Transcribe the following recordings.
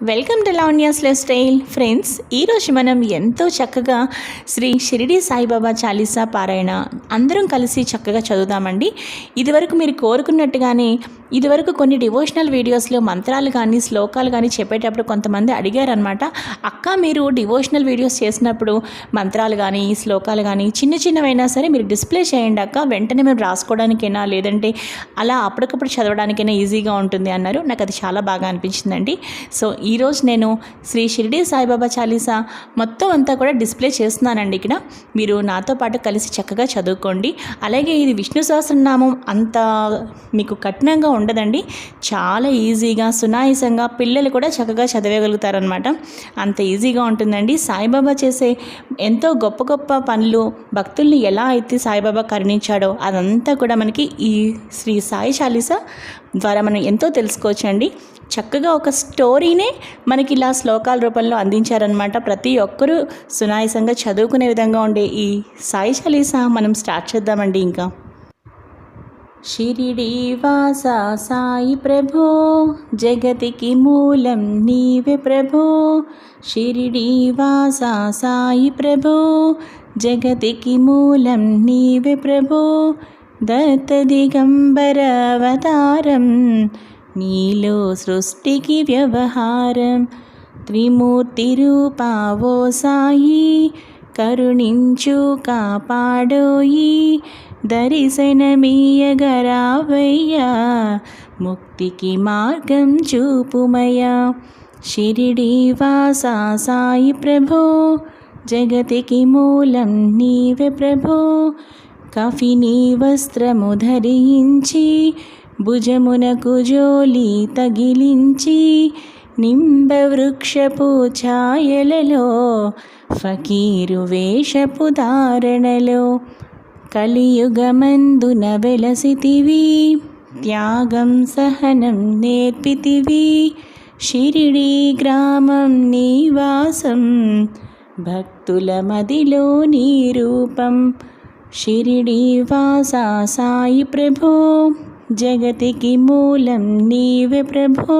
Welcome to Lavanya's lifestyle friends ఈరోజు మనం ఎంతో చక్కగా శ్రీ షిరిడి సాయిబాబా చాలీసా పారాయణ అందరం కలిసి చక్కగా చదువుదామండి. ఇదివరకు మీరు కోరుకున్నట్టుగానే ఇదివరకు కొన్ని డివోషనల్ వీడియోస్లో మంత్రాలు కానీ శ్లోకాలు కానీ చెప్పేటప్పుడు కొంతమంది అడిగారనమాట అక్క మీరు డివోషనల్ వీడియోస్ చేసినప్పుడు మంత్రాలు కానీ శ్లోకాలు కానీ చిన్న చిన్నవైనా సరే మీరు డిస్ప్లే చేయండి అక్క వెంటనే మేము రాసుకోవడానికైనా లేదంటే అలా అప్పటికప్పుడు చదవడానికైనా ఈజీగా ఉంటుంది అన్నారు. నాకు అది చాలా బాగా అనిపించిందండి. సో ఈరోజు నేను శ్రీ షిరిడి సాయిబాబా చాలీసా మొత్తం అంతా కూడా డిస్ప్లే చేస్తున్నానండి ఇక్కడ. మీరు నాతో పాటు కలిసి చక్కగా చదువుకోండి. అలాగే ఇది విష్ణు సహస్రనామం అంత మీకు కఠినంగా ఉండదండి. చాలా ఈజీగా సునాయసంగా పిల్లలు కూడా చక్కగా చదవగలుగుతారనమాట అంత ఈజీగా ఉంటుందండి. సాయిబాబా చేసే ఎంతో గొప్ప గొప్ప పనులు భక్తుల్ని ఎలా అయితే సాయిబాబా కరుణించాడో అదంతా కూడా మనకి ఈ శ్రీ సాయి చాలీసా ద్వారా మనం ఎంతో తెలుసుకోవచ్చండి. చక్కగా ఒక స్టోరీనే మనకి ఇలా శ్లోకాల రూపంలో అందించారనమాట ప్రతి ఒక్కరూ సునాయసంగా చదువుకునే విధంగా ఉండే ఈ సాయి చలీసా మనం స్టార్ట్ చేద్దామండి ఇంకా. షిరిడి వాస సాయి ప్రభో జగతికి మూలం నీవే ప్రభో. షిరిడి వాస సాయి ప్రభో జగతికి మూలం నీవే నీలో సృష్టికి వ్యవహారం త్రిమూర్తి రూపావో సాయి కరుణించు కాపాడోయి దర్శనమీయగరావయ్యా ముక్తికి మార్గం చూపుమయా షిరిడి వాసా సాయి ప్రభో జగతికి మూలం నీవే ప్రభో. కఫిని వస్త్రము ధరించి భుజమునకు జోలి తగిలించి నింబవృక్షపు ఛాయలలో ఫకీరు వేషపు ధారణలో కలియుగమందున వెలసితివి. త్యాగం సహనం నేర్పితివి. షిరిడి గ్రామం నీవాసం భక్తుల మదిలో నీ రూపం షిరిడి వాసా సాయి ప్రభో. జగతికి మూలం నీవే ప్రభో.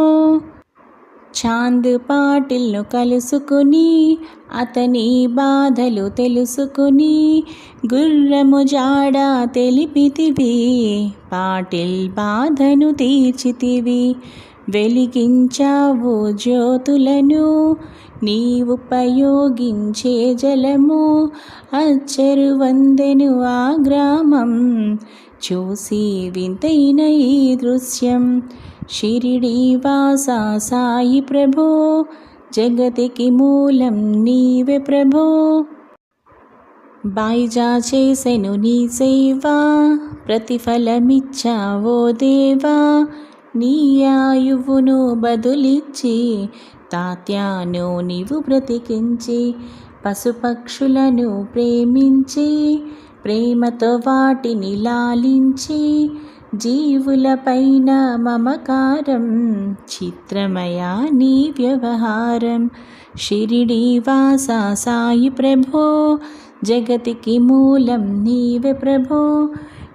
చాంద్ పాటిల్ను కలుసుకుని అతని బాధలు తెలుసుకుని గుర్రము జాడ తెలిపితివి పాటిల్ బాధను తీర్చితివి. వెలిగించావు జ్యోతులను నీ ఉపయోగించే జలము అచ్చరు వందెను ఆ గ్రామం చూసి వింతైన ఈ దృశ్యం. షిరిడి వాసా సాయి ప్రభో జగతికి మూలం నీవే ప్రభో. బాయిజా చేసెను నీ సేవా ప్రతిఫలమిచ్చావో దేవా. నీ ఆయువును బదులిచ్చి తాత్యాను నీవు బ్రతికించి పశుపక్షులను ప్రేమించి ప్రేమతో వాటిని లాలించి జీవులపైన మమకారం చిత్రమయా నీ వ్యవహారం. షిరిడి వాస సాయి ప్రభో జగతికి మూలం నీవే ప్రభో.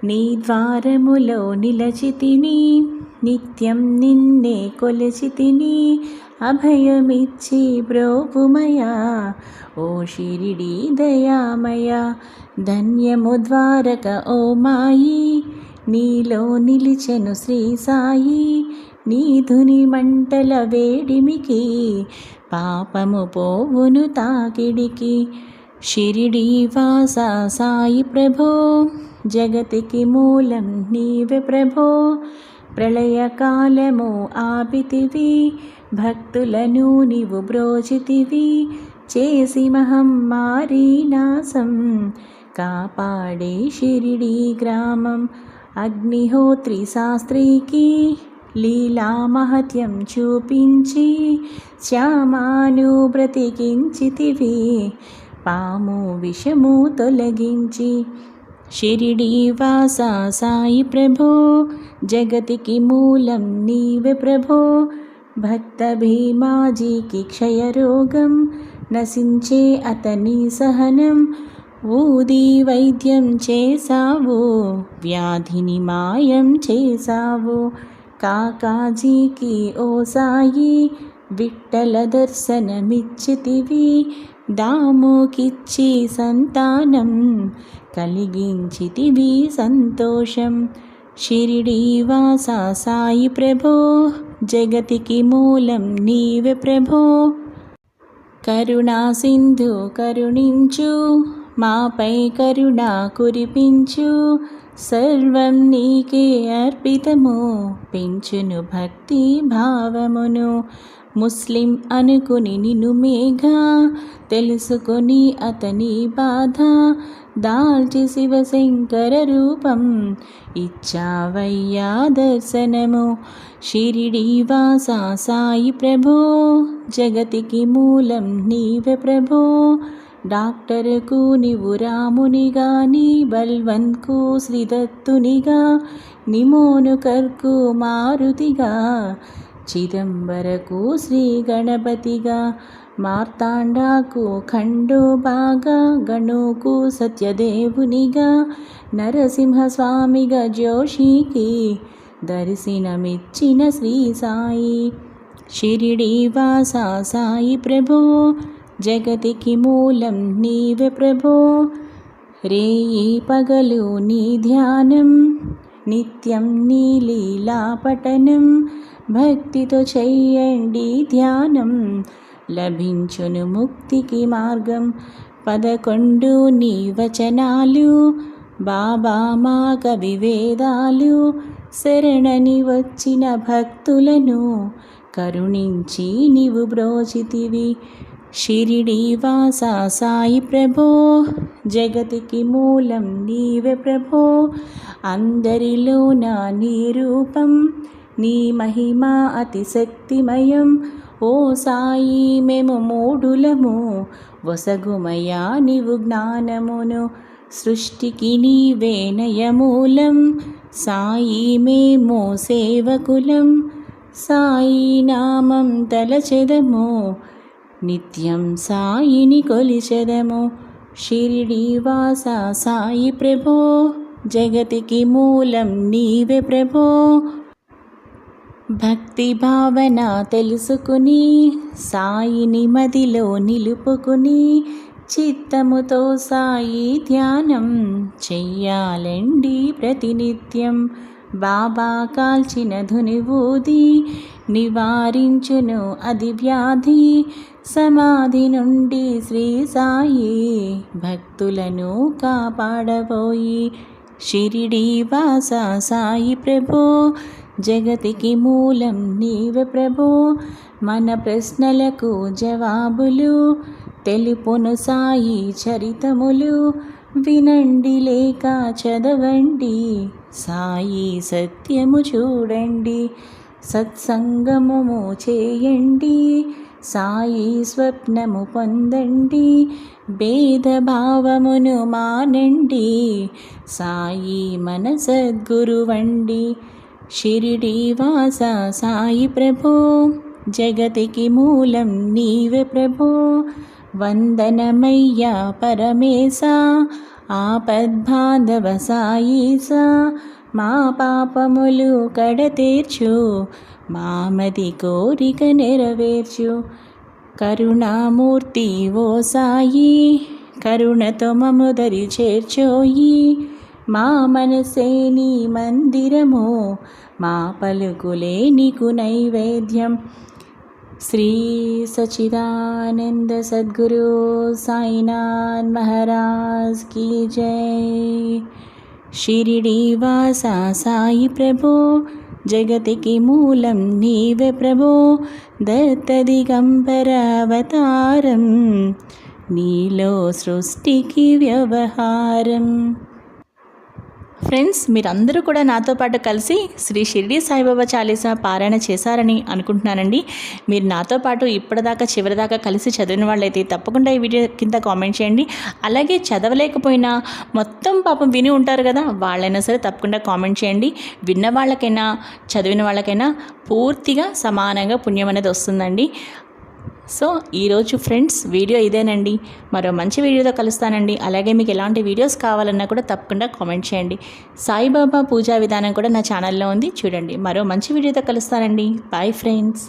నీ ద్వారములో నిలచితిని నిత్యం నిన్నే కొలచితిని అభయమిచ్చి బ్రోపుమయా ఓ షిరిడి దయామయ ధన్యము ద్వారక ఓ మాయి నీలో నిలిచెను శ్రీ సాయి నీధుని మంటల వేడిమికి పాపము పోవును తాకిడికి. షిరిడి వాస సాయి ప్రభో జగతికి మూలం నీవే ప్రభో ప్రళయకాలము ఆపితివి భక్తులను నీవు బ్రోచితివి చేసి మహమ్మారి నాశం. కాపాడే షిరిడి గ్రామం అగ్నిహోత్రి శాస్త్రికి లీలా మహత్యం చూపించి శ్యామాను బ్రతికించితివి పాము విషము తొలగించి. షిరిడి వాసా సాయి ప్రభో జగతికి మూలం నీవే ప్రభో భక్త భీమాజీకి క్షయరోగం నశించే అతని సహనం. ఊది వైద్యం చేసావు వ్యాధిని మాయం చేసావు కాకాజీకి ఓ సాయి విట్టల దర్శనమిచ్చితివి. దాముకిచ్చి సంతానం కలిగించితివి సంతోషం. షిరిడి వాస సాయి ప్రభో జగతికి మూలం నీవే ప్రభో. కరుణా సింధు కరుణించు మాపై కరుణ కురిపించు సర్వం నీకే అర్పితము పెంచును భక్తి భావమును. ముస్లిం అనుకుని నిన్ను మేఘ తెలుసుకొని అతని బాధ దాల్చి శివశంకర రూపం ఇచ్చావయ్యా దర్శనము. షిరిడి వాసా సాయి ప్రభో జగతికి మూలం నీవే ప్రభో. డాక్టర్కు నీవు రామునిగా నీ బల్వంత్కు శ్రీదత్తునిగా నిమోను కర్కు మారుతిగా. చిదంబరకు శ్రీ గణపతిగా మార్తాండాకు ఖండోబాగా గణుకు సత్యదేవునిగా నరసింహస్వామిగా జోషికి దర్శనమిచ్చిన శ్రీ సాయి. షిరిడి వాస సాయి ప్రభో జగతికి మూలం నీవే ప్రభో. రేయి పగలు నీ ధ్యానం నిత్యం నీ లీలా పఠనం భక్తితో చెయ్యండి ధ్యానం. లభించును ముక్తికి మార్గం. పదకొండు నీ వచనాలు బాబా మా కవి వేదాలు. శరణని వచ్చిన భక్తులను కరుణించి నీవు బ్రోచితివి. షిరిడి వాస సాయి ప్రభో జగతికి మూలం నీవే ప్రభో. అందరిలోన నీ రూపం నీ మహిమ అతిశక్తిమయం. ఓ సాయి మేము మూడులము వసగుమయా నీవు జ్ఞానమును. సృష్టికి నీవే నయమూలం. సాయి మేము సేవకులం. సాయి నామం తలచెదము. నిత్యం సాయిని కొలిచెదము. షిరిడీవాస సాయి ప్రభో. జగతికి మూలం నీవే ప్రభో. భక్తి భావన తెలుసుకుని సాయిని మదిలో నిలుపుకుని చిత్తముతో సాయి ధ్యానం చెయ్యాలండి ప్రతినిత్యం. బాబా కాల్చిన ధుని ఊది నివారించును అది వ్యాధి. సమాధి నుండి శ్రీ సాయి భక్తులను కాపాడబోయి షిరిడి వాస సాయి ప్రభో జగతికి మూలం నీవే ప్రభు. మన ప్రశ్నలకు జవాబులు తెలుపును సాయి చరితములు. వినండి లేక చదవండి సాయి సత్యము చూడండి. సత్సంగము చేయండి సాయి స్వప్నము పొందండి. భేదభావమును మానండి సాయి మన సద్గురువండి. షిరిడి వాస సాయి ప్రభో జగతికి మూలం నీవే ప్రభో. వందనమయ్యా పరమేశ ఆపద్బాంధవ సాయీసా. మా పాపములు కడతీర్చు మామది కోరిక నెరవేర్చు. కరుణామూర్తి ఓ సాయి కరుణతో మముదరి చేర్చోయి. మా మనసే నీ మందిరము మా పలుకులే నీకు నైవేద్యం. శ్రీ సచిదానంద సద్గురు సాయినాథ్ మహారాజ్ కీ జై. షిరిడి వాస సాయి ప్రభో జగతికి మూలం నీవే ప్రభో దత్త దిగంబర అవతారం నీలో సృష్టికి వ్యవహారం. ఫ్రెండ్స్ మీరందరూ కూడా నాతో పాటు కలిసి శ్రీ షిరిడి సాయిబాబా చాలీసా పారాయణ చేశారని అనుకుంటున్నానండి. మీరు నాతో పాటు ఇప్పటిదాకా చివరిదాకా కలిసి చదివిన వాళ్ళైతే తప్పకుండా ఈ వీడియో కింద కామెంట్ చేయండి. అలాగే చదవలేకపోయినా మొత్తం పాపం విని ఉంటారు కదా వాళ్ళైనా సరే తప్పకుండా కామెంట్ చేయండి. విన్న వాళ్ళకైనా చదివిన వాళ్ళకైనా పూర్తిగా సమానంగా పుణ్యం అనేది వస్తుందండి. సో ఈరోజు ఫ్రెండ్స్ వీడియో ఇదేనండి. మరో మంచి వీడియోతో కలుస్తానండి. అలాగే మీకు ఎలాంటి వీడియోస్ కావాలన్నా కూడా తప్పకుండా కామెంట్ చేయండి. సాయిబాబా పూజా విధానం కూడా నా ఛానల్లో ఉంది. చూడండి. మరో మంచి వీడియోతో కలుస్తానండి. Bye friends